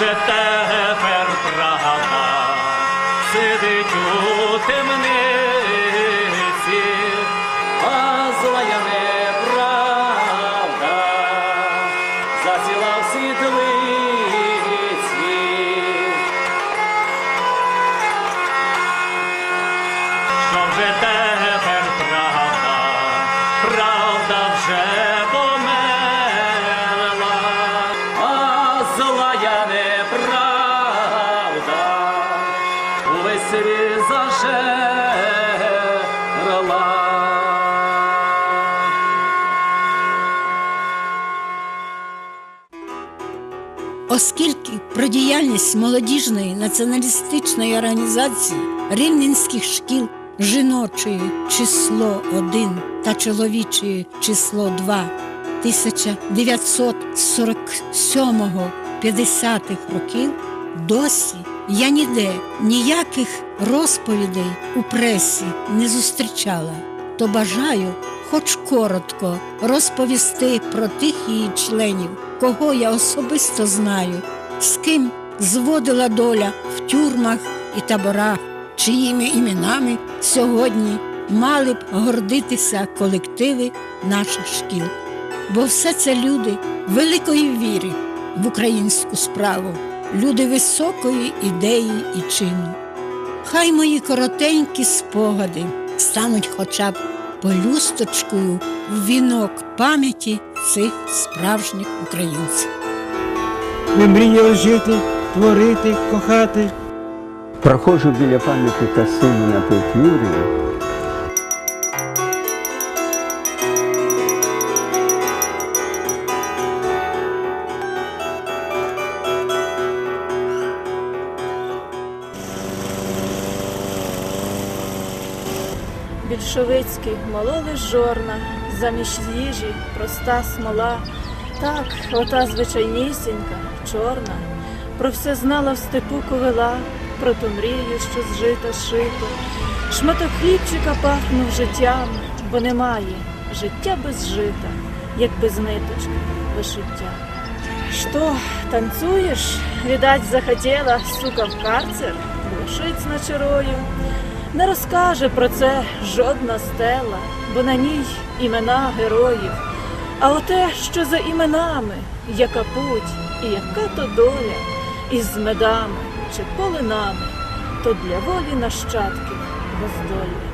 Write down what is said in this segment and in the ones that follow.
Що вже Оскільки про діяльність молодіжної націоналістичної організації рівненських шкіл жіночої число 1 та чоловічої число 2 1947-50-х років досі я ніде ніяких розповідей у пресі не зустрічала, то бажаю хоч коротко розповісти про тих її членів, кого я особисто знаю, з ким зводила доля в тюрмах і таборах, чиїми іменами сьогодні мали б гордитися колективи наших шкіл. Бо все це люди великої віри в українську справу, люди високої ідеї і чину. Хай мої коротенькі спогади стануть хоча б полюсточкою в вінок пам'яті цих справжніх українців. Ми мріяли жити, творити, кохати. Проходжу біля пам'ятника Симона Петлюрія. Більшовицький мололи жорна, замість їжі проста смола. Так, ота звичайнісінька, чорна, про все знала в степу ковила, про ту мрію, що зжита шито. Шматок хлібчика пахнув життям, бо немає життя без жита, як без ниточки вишиття. Что, танцуешь? Видать, захотела, сука, в карцер, глушить начарою. Не розкаже про це жодна стела, бо на ній імена героїв. А оте, що за іменами, яка путь і яка то доля, із медами чи полинами, то для волі нащадків воздолі.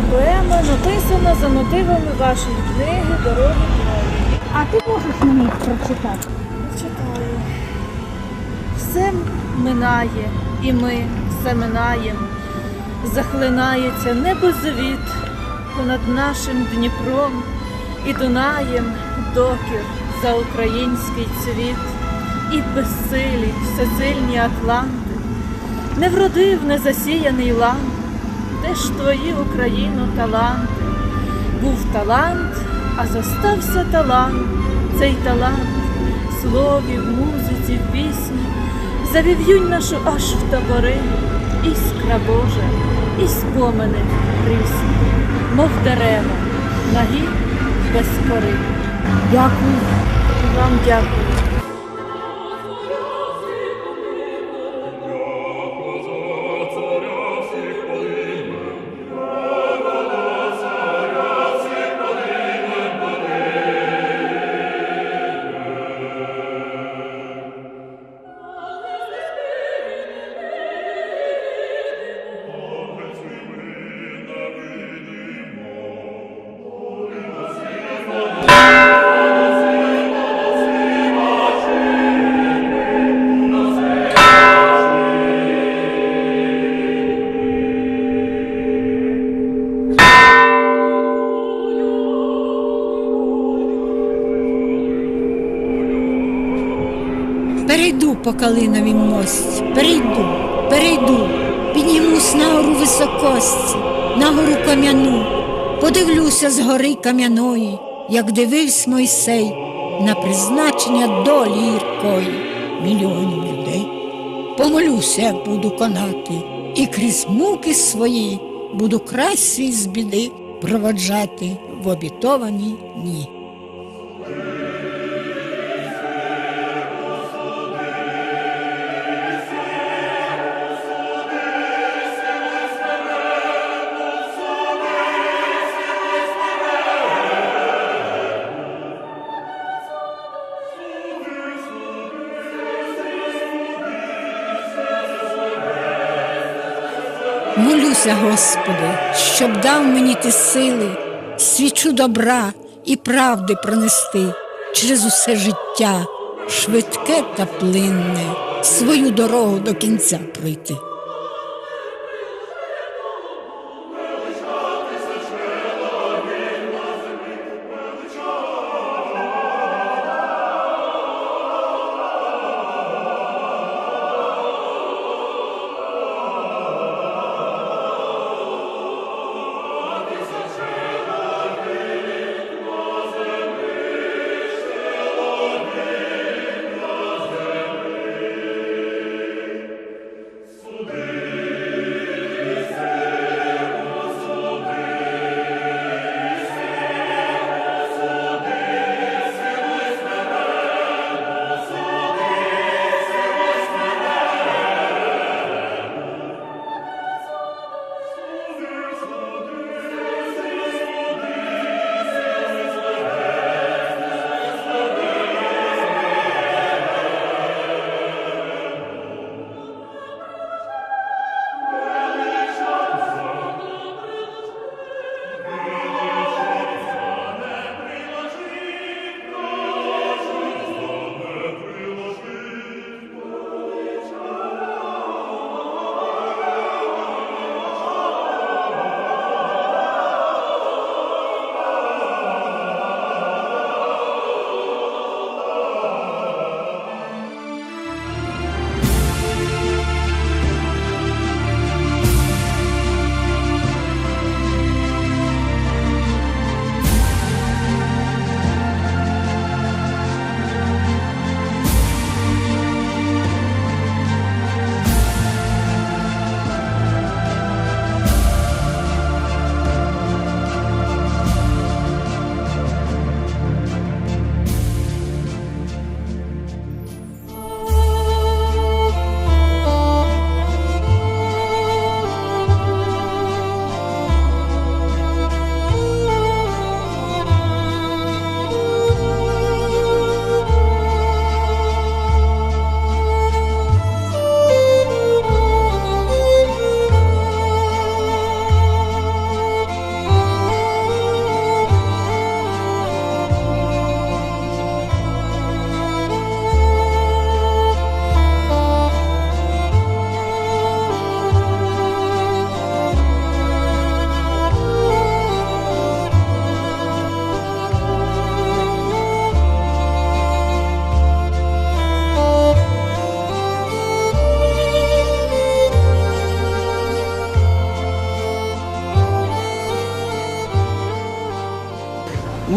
Моя поема, написана за мотивами вашої книги Дороги крові. А ти можеш мені прочитати? Читаю. Все минає, і ми все минаєм. Захлинається небозавіт понад нашим Дніпром і Дунаєм докір за український цвіт, і безсилі всесильні Атланти. Не вродив незасіяний лан, де ж твої Україно таланти? Був талант, а зостався талант, цей талант слові, в музиці, в пісні, завів юнь нашу аж в табори, іскра Божа, і спомини прісні, мов дерева, нагі без кори. Дякую. Вам дякую. По калиновім мості, перейду, перейду, піднімусь на гору високості, на гору кам'яну, подивлюся з гори кам'яної, як дивився Мойсей на призначення долі гіркої мільйонів людей. Помолюся, як буду конати, і крізь муки свої буду край з біди проводжати в обітовані дні. Молюся, Господи, щоб дав мені ти сили, свічу добра і правди пронести через усе життя, швидке та плинне, свою дорогу до кінця пройти.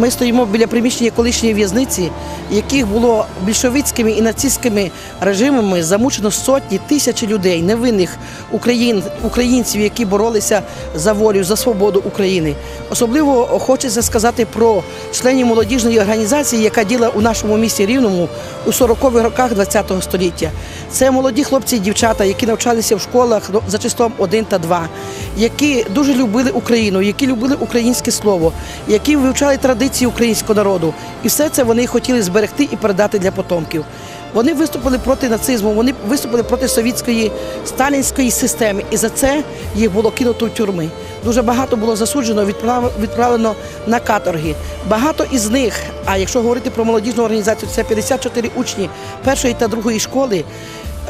Ми стоїмо біля приміщення колишньої в'язниці, яких було більшовицькими і нацистськими режимами замучено сотні тисячі людей, невинних україн, українців, які боролися за волю, за свободу України. Особливо хочеться сказати про членів молодіжної організації, яка діла у нашому місті Рівному у 40-х роках ХХ століття. Це молоді хлопці і дівчата, які навчалися в школах за числом 1 та 2, які дуже любили Україну, які любили українське слово, які вивчали традиції українського народу. І все це вони хотіли зберегти і передати для потомків. Вони виступили проти нацизму, вони виступили проти совітської сталінської системи, і за це їх було кинуто в тюрми. Дуже багато було засуджено, відправ- відправлено на каторги. Багато із них, а якщо говорити про молодіжну організацію, це 54 учні першої та другої школи.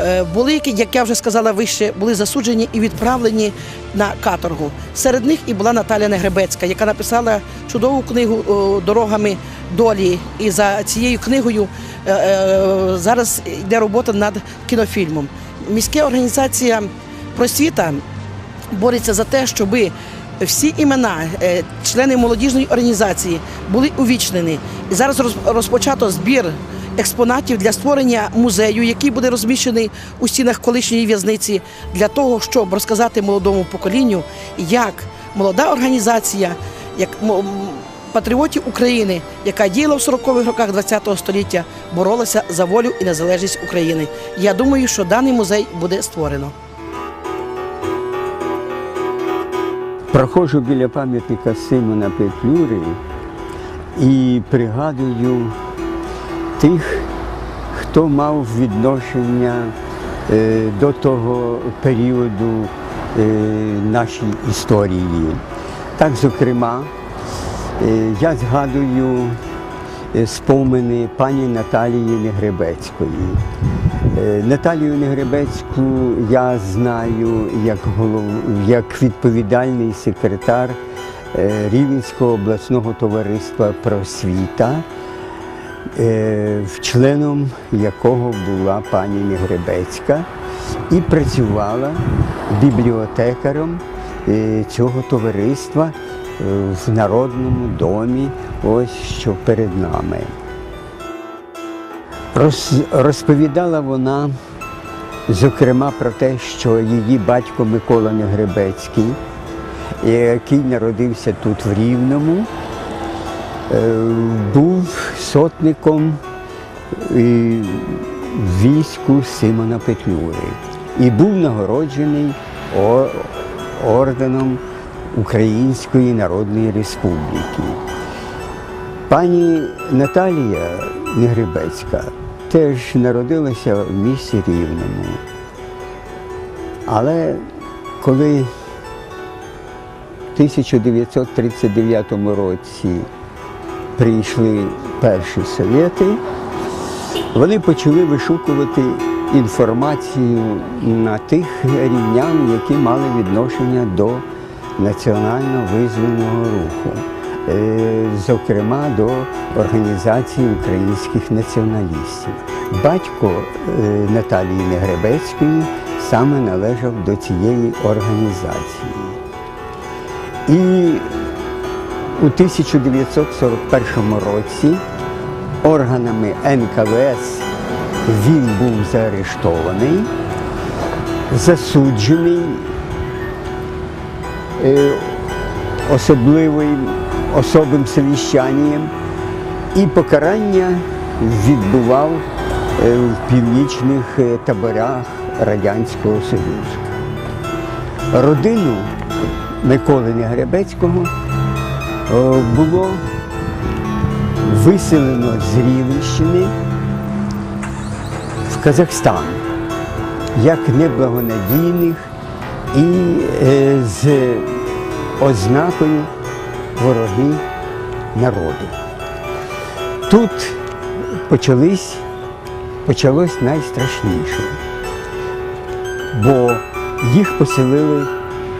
Е, Були, як я вже сказала вище, були засуджені і відправлені на каторгу. Серед них і була Наталя Негребецька, яка написала чудову книгу Дорогами долі. І за цією книгою е, е, зараз йде робота над кінофільмом. Міська організація просвіта бореться за те, щоб всі імена, члени молодіжної організації були увічнені. І зараз роз- розпочато збір експонатів для створення музею, який буде розміщений у стінах колишньої в'язниці, для того, щоб розказати молодому поколінню, як молода організація, як патріотів України, яка діяла в 40-х роках ХХ століття, боролася за волю і незалежність України. Я думаю, що даний музей буде створено. Проходжу біля пам'ятника Симона Петлюри і пригадую тих, хто мав відношення е, до того періоду е, нашій історії. Так, зокрема, е, я згадую спомини пані Наталії Негребецької. Наталію Негребецьку я знаю як, голов... як відповідальний секретар Рівненського обласного товариства просвіта, членом якого була пані Негребецька і працювала бібліотекарем е, цього товариства е, в Народному домі, ось що перед нами. Роз, розповідала вона, зокрема, про те, що її батько Микола Негребецький, який народився тут в Рівному, е, був сотником е, війську Симона Петлюри і був нагороджений орденом Української Народної Республіки. Пані Наталія Негребецька теж народилася в місті Рівному. Але коли в 1939 році прийшли перші совєти, вони почали вишукувати інформацію на тих рівнян, які мали відношення до національно визвольного руху, е, зокрема до організації українських націоналістів. Батько е, Наталії Негребецької саме належав до цієї організації. І у 1941 році органами НКВС він був заарештований, засуджений е, особливим особим совіщанням і покарання відбував е, в північних е, таборах Радянського Союзу. Родину Миколи Негребецького було виселено з Рівненщини в Казахстан як неблагонадійних і е, з ознакою вороги народу. Тут почались, почалось найстрашніше, бо їх поселили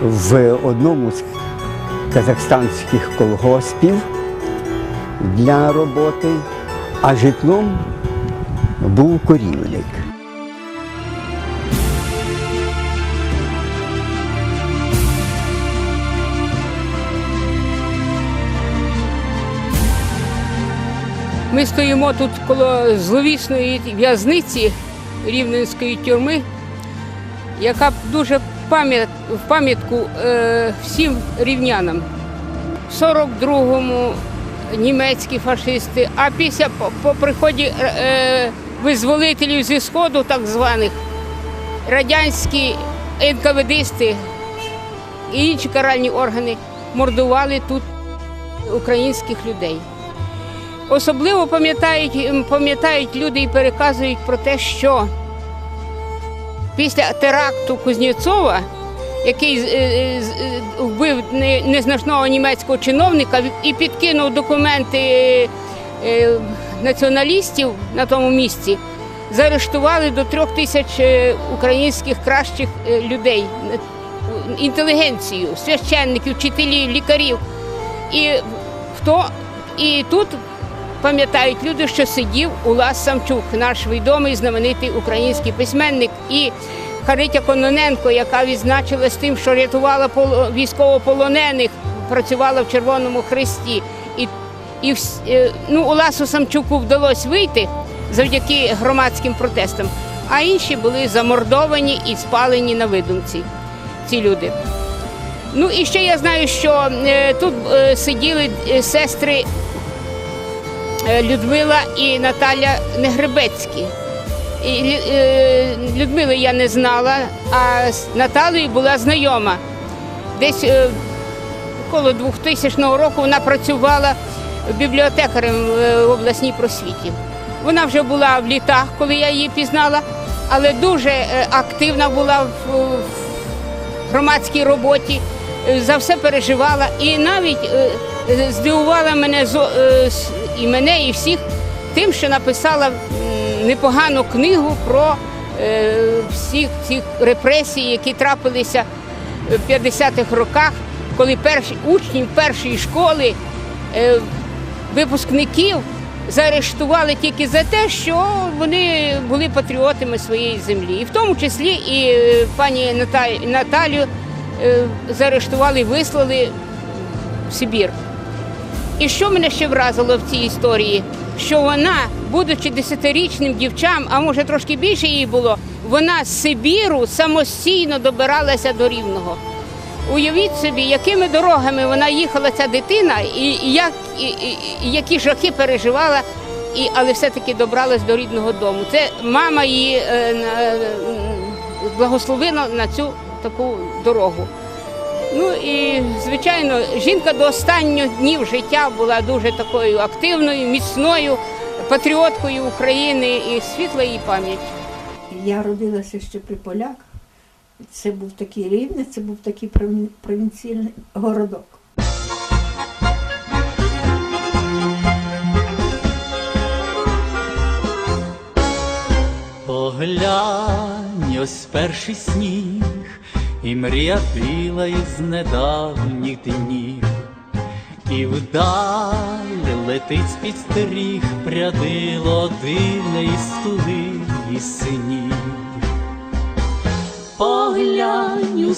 в одному з казахстанських колгоспів для роботи, а житлом був корівник. Ми стоїмо тут коло зловісної в'язниці Рівненської тюрми, яка дуже пам'ят, в пам'ятку е, всім рівнянам. В 42-му німецькі фашисти, а після по, приході е, визволителів зі Сходу, так званих, радянські НКВДисти і інші каральні органи мордували тут українських людей. Особливо пам'ятають, пам'ятають люди і переказують про те, що після теракту Кузнєцова, який е, е, е, вбив незначного німецького чиновника і підкинув документи націоналістів на тому місці, заарештували до трьох тисяч українських кращих людей, інтелігенцію, священників, вчителів, лікарів. І, в то, і тут пам'ятають люди, що сидів Улас Самчук, наш відомий знаменитий український письменник, і Харитя Кононенко, яка відзначилась тим, що рятувала військовополонених, працювала в Червоному Хресті. І, і е, ну, Уласу Самчуку вдалося вийти завдяки громадським протестам, а інші були замордовані і спалені на видумці. Ці люди. Ну і ще я знаю, що е, тут е, сиділи е, сестри е, Людмила і Наталя Негребецькі. Е, Людмили я не знала, а з Наталею була знайома. Десь е, коло 2000 року вона працювала бібліотекарем е, в обласній просвіті. Вона вже була в літах, коли я її пізнала, але дуже активна була в, громадській роботі, за все переживала і навіть здивувала мене і мене, і всіх тим, що написала непогану книгу про е, всіх цих репресій, які трапилися в 50-х роках, коли перші учнів першої школи, е, випускників заарештували тільки за те, що вони були патріотами своєї землі. І в тому числі і е, пані Ната- Наталю заарештували вислали в Сибір. І що мене ще вразило в цій історії? Що вона, будучи десятирічним дівчам, а може трошки більше їй було, вона з Сибіру самостійно добиралася до Рівного. Уявіть собі, якими дорогами вона їхала ця дитина, і як, і, і, і які жахи переживала, і, але все-таки добралась до рідного дому. Це мама її е, е, благословила на цю таку дорогу. Ну і звичайно, жінка до останніх днів життя була дуже такою активною, міцною патріоткою України і світла її пам'ять. Я родилася ще при поляках. Це був такий рівний, це був такий провінційний городок. Поглянь, ось перший сніг, і мрія біла із недавніх днів, і вдаль летить з-під стріх, прядило дивне і студи і синів. Поглянь у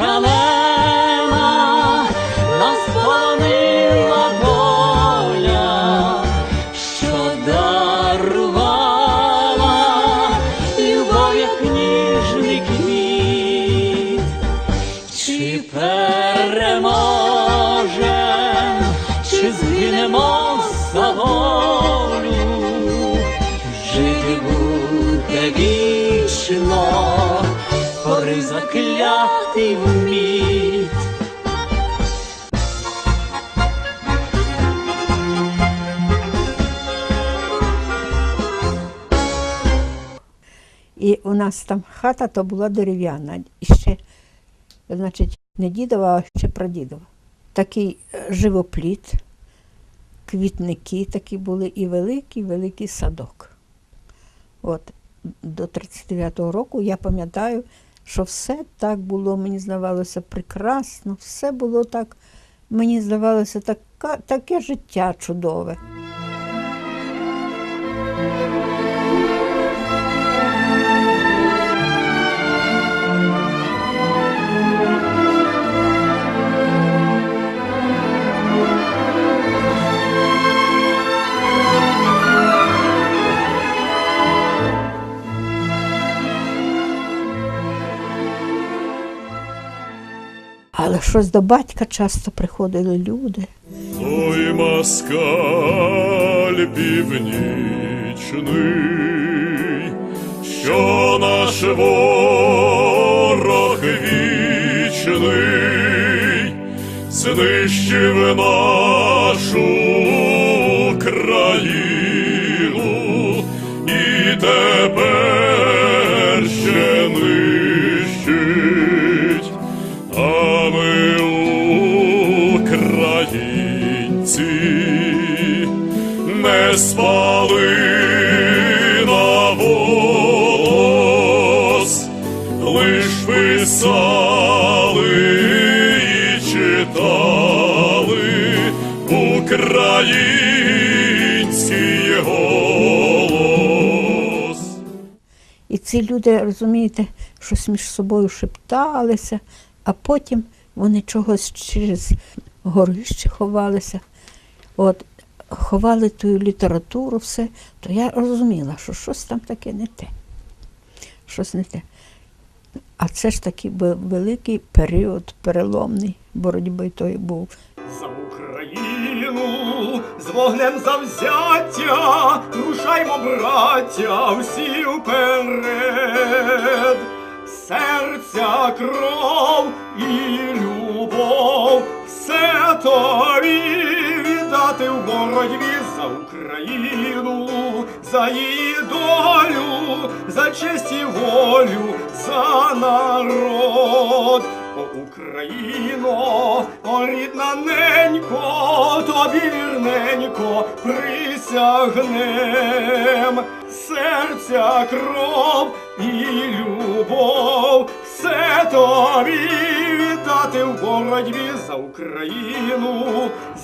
Shalom. І у нас там хата то була дерев'яна. І ще, значить, не дідова, а ще прадідова. Такий е, живопліт, квітники такі були і великий, великий садок. От до 39-го року я пам'ятаю, що все так було, мені здавалося, прекрасно, все було так, мені здавалося, така, таке життя чудове. Щось до батька часто приходили люди. Ой, москаль північний, що наш ворог вічний знищив нашу країну і тепер ці люди, розумієте, щось між собою шепталися, а потім вони чогось через горище ховалися. От, ховали ту літературу, все, то я розуміла, що щось там таке не те. Щось не те. А це ж такий великий період переломний боротьби той був. Україну з вогнем завзяття, рушаймо, браття, всі вперед. Серця, кров і любов, все тобі віддати в боротьбі за Україну, за її долю, за честь і волю, за народ. О, Україно, о рідна ненько, тобі вірненько присягнем. Серця, кров і любов, все тобі віддати в боротьбі за Україну,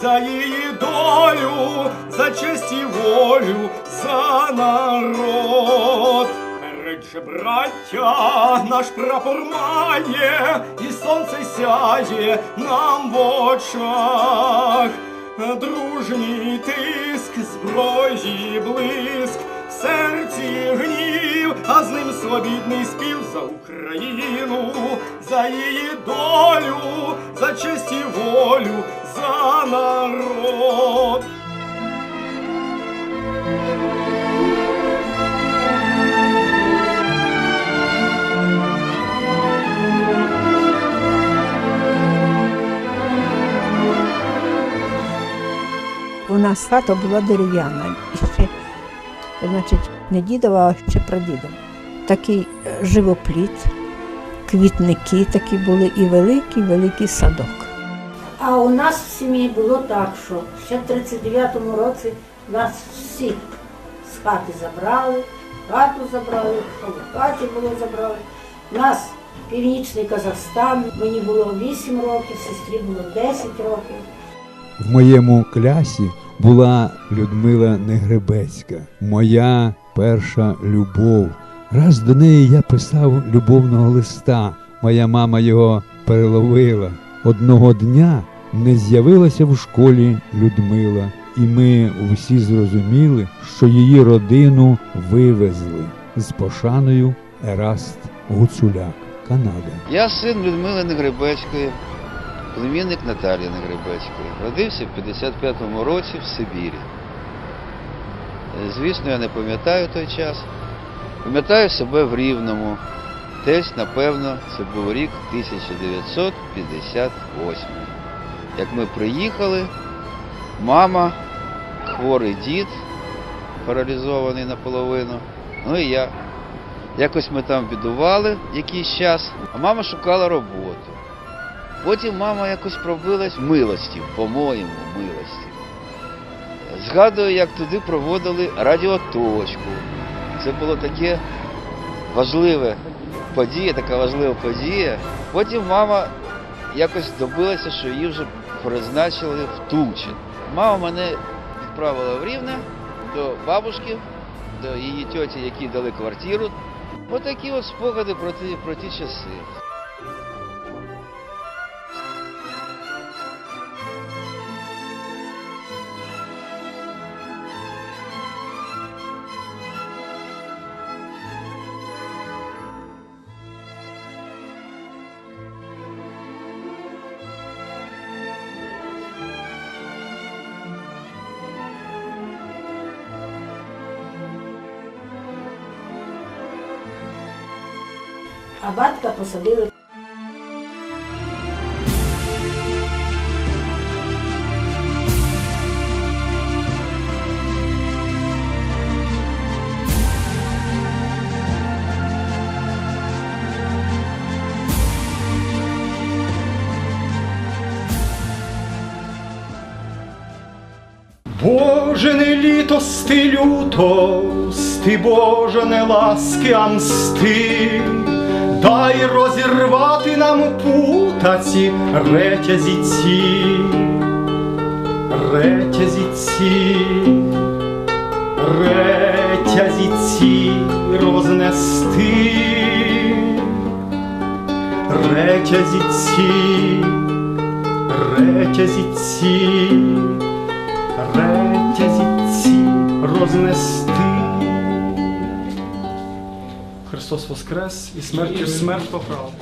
за її долю, за честь і волю, за народ. Перед браття, наш прапор має, і сонце сяє нам в очах. Дружній тиск, зброї блиск, в серці гнів, а з ним свобідний спів за Україну, за її долю, за честь і волю, за народ. У нас хата була дерев'яна, ще, значить, не дідова, а ще прадідова. Такий е, живопліт, квітники такі були і великий, великий садок. А у нас в сім'ї було так, що ще в 39-му році нас всі з хати забрали, хату забрали, в хаті було забрали. Нас північний Казахстан, мені було 8 років, сестрі було 10 років. В моєму клясі була Людмила Негребецька, моя перша любов. Раз до неї я писав любовного листа. Моя мама його переловила. Одного дня не з'явилася в школі Людмила, і ми всі зрозуміли, що її родину вивезли з пошаною Ераст Гуцуляк, Канада. Я син Людмили Негребецької, племінник Наталії Негребецької. Родився в 55-му році в Сибірі. Е, Звісно, я не пам'ятаю той час. Пам'ятаю себе в Рівному. Десь, напевно, це був рік 1958. Як ми приїхали, мама, хворий дід, паралізований наполовину, ну і я. Якось ми там бідували якийсь час, а мама шукала роботу. Потім мама якось пробилась милості, по-моєму, милості. Згадую, як туди проводили радіоточку. Це було таке важливе подія, така важлива подія. Потім мама якось добилася, що її вже призначили в Тулчин. Мама мене відправила в Рівне до бабушки, до її тьоті, які дали квартиру. Отакі от спогади про ті, про ті часи. Посадили. Боже, не літости лютости, Боже, не ласки, а мсти, дай розірвати нам путаці ретязі ці, ретязі ці, ретязі ці рознести, ретязі ці, ретязі ці ретязі рознести. Христос Воскрес і смертю смерть поправ.